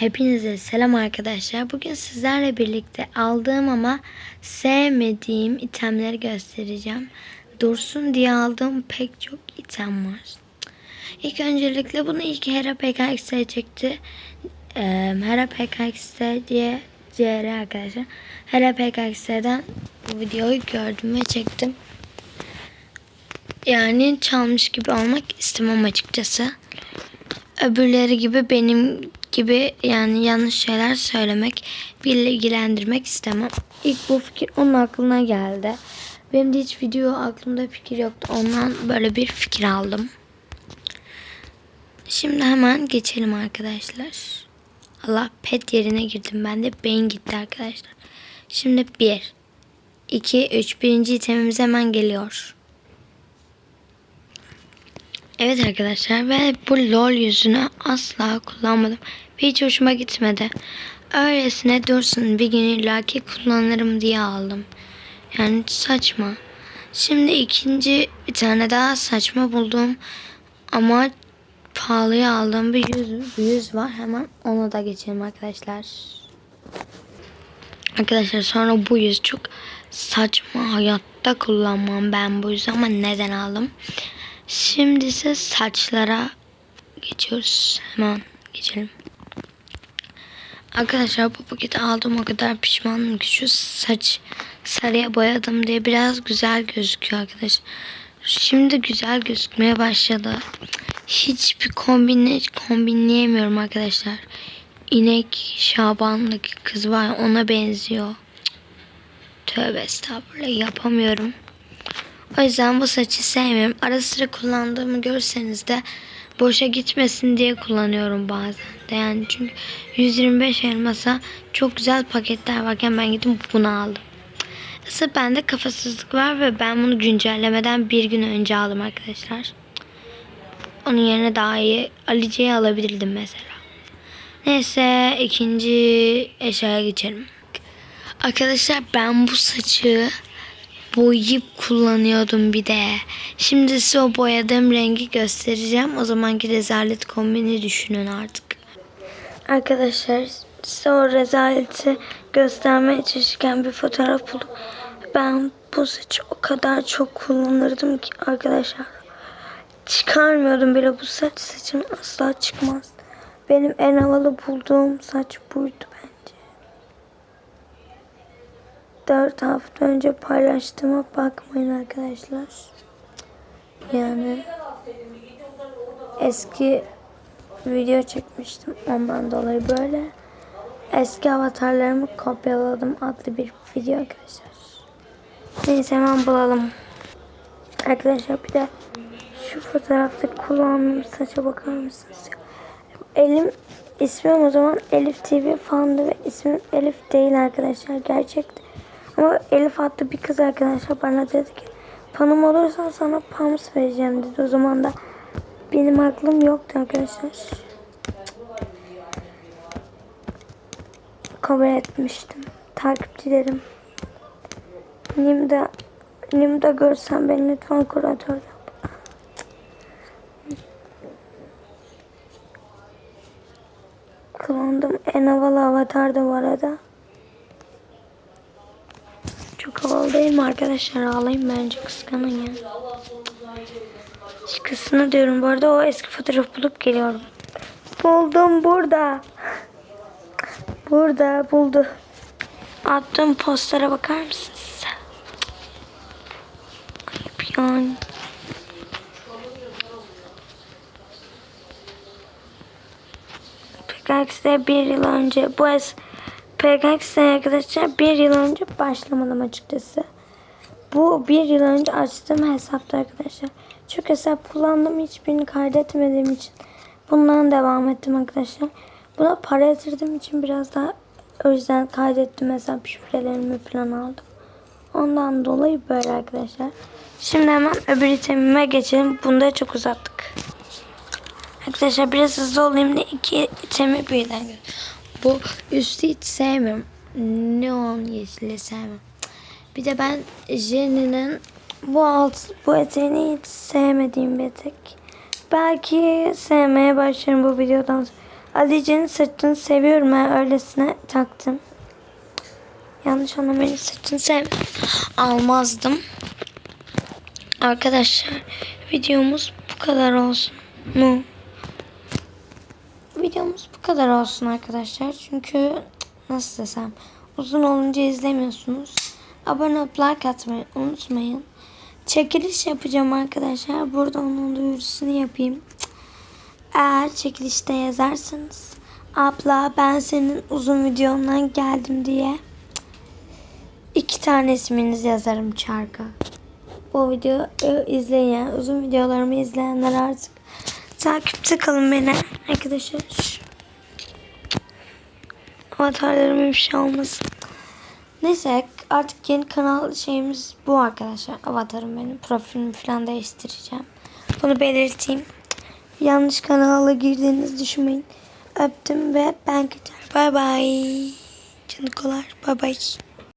Hepinize selam arkadaşlar. Bugün sizlerle birlikte aldığım ama sevmediğim itemleri göstereceğim. Dursun diye aldığım pek çok item var. İlk öncelikle bunu ilk Hera PKX'e çekti. Ee, Hera PKX'e diye CR arkadaşlar. Hera PKX'den bu videoyu gördüm ve çektim. Yani çalmış gibi olmak istemem açıkçası öbürleri gibi benim gibi yani yanlış şeyler söylemek, bilgilendirmek istemem. İlk bu fikir onun aklına geldi. Benim de hiç video aklımda fikir yoktu. Ondan böyle bir fikir aldım. Şimdi hemen geçelim arkadaşlar. Allah pet yerine girdim. Ben de beyin gitti arkadaşlar. Şimdi 1, 2, 3. Birinci itemimiz hemen geliyor. Evet arkadaşlar ve bu lol yüzünü asla kullanmadım. Hiç hoşuma gitmedi. Öylesine dursun bir gün illaki kullanırım diye aldım. Yani saçma. Şimdi ikinci bir tane daha saçma buldum. Ama pahalıya aldığım bir yüz, bir yüz var. Hemen ona da geçelim arkadaşlar. Arkadaşlar sonra bu yüz çok saçma. Hayatta kullanmam ben bu yüzü ama neden aldım? Şimdi ise saçlara geçiyoruz. Hemen geçelim. Arkadaşlar bu paketi aldım o kadar pişmanım ki şu saç sarıya boyadım diye biraz güzel gözüküyor arkadaşlar. Şimdi güzel gözükmeye başladı. Hiçbir kombinle kombinleyemiyorum arkadaşlar. İnek Şaban'daki kız var ona benziyor. Tövbe estağfurullah yapamıyorum. O yüzden bu saçı sevmiyorum. Ara sıra kullandığımı görseniz de boşa gitmesin diye kullanıyorum bazen de. Yani çünkü 125 elmasa çok güzel paketler varken ben gittim bunu aldım. Aslında bende kafasızlık var ve ben bunu güncellemeden bir gün önce aldım arkadaşlar. Onun yerine daha iyi Alice'yi alabilirdim mesela. Neyse ikinci eşyaya geçelim. Arkadaşlar ben bu saçı boyayıp kullanıyordum bir de. Şimdi size o boyadığım rengi göstereceğim. O zamanki rezalet kombini düşünün artık. Arkadaşlar size o rezaleti göstermeye çalışırken bir fotoğraf buldum. Ben bu saçı o kadar çok kullanırdım ki arkadaşlar. Çıkarmıyordum bile bu saç saçım asla çıkmaz. Benim en havalı bulduğum saç buydu bence. 4 hafta önce paylaştığıma bakmayın arkadaşlar. Yani eski video çekmiştim ondan dolayı böyle eski avatarlarımı kopyaladım adlı bir video arkadaşlar. Neyse hemen bulalım. Arkadaşlar bir de şu fotoğrafta kullandığım saça bakar mısınız? Elim ismim o zaman Elif TV fandı ve ismim Elif değil arkadaşlar gerçekten. Ama Elif adlı bir kız arkadaşlar bana dedi ki fanım olursan sana pams vereceğim dedi. O zaman da benim aklım yoktu arkadaşlar. Kabul etmiştim. Takipçilerim. Nimda Nimda görsen beni lütfen kuratör yap. Kullandım. En havalı avatar da bu arada. Çok havalı değil mi arkadaşlar? Ağlayayım bence kıskanın ya. Kıskanı diyorum. Bu arada o eski fotoğrafı bulup geliyorum. Buldum burada. Burada buldu. Attığım postlara bakar mısınız? Ayıp yani. PKX'de bir yıl önce bu es PKX'de arkadaşlar bir yıl önce başlamadım açıkçası. Bu bir yıl önce açtığım hesapta arkadaşlar. Çok hesap kullandım hiçbirini kaydetmediğim için bundan devam ettim arkadaşlar. Buna para yatırdığım için biraz daha o yüzden kaydettim hesap şifrelerimi falan aldım. Ondan dolayı böyle arkadaşlar. Şimdi hemen öbür itemime geçelim. Bunu da çok uzattık. Arkadaşlar biraz hızlı olayım da iki itemi birden gör. Bu üstü hiç sevmiyorum. Neon yeşili sevmem. Bir de ben Jenny'nin bu alt bu eteğini hiç sevmediğim bir etek. Belki sevmeye başlarım bu videodan sonra. Alice'nin saçını seviyorum ben öylesine taktım. Yanlış anlamayın saçını sev almazdım. Arkadaşlar videomuz bu kadar olsun mu? Videomuz bu kadar olsun arkadaşlar. Çünkü nasıl desem uzun olunca izlemiyorsunuz. Abone olup like atmayı unutmayın. Çekiliş yapacağım arkadaşlar. Burada onun duyurusunu yapayım. Eğer çekilişte yazarsanız abla ben senin uzun videondan geldim diye iki tane isminizi yazarım çarka. O videoyu izleyin yani uzun videolarımı izleyenler artık takipte kalın beni arkadaşlar. Avatarlarım bir şey olmasın. Neyse artık yeni kanal şeyimiz bu arkadaşlar. Avatarım benim profilimi falan değiştireceğim. Bunu belirteyim. Yanlış kanala girdiğinizi düşünmeyin. Öptüm ve ben kaçar. Bay bay. Canıkolar. Bay bay.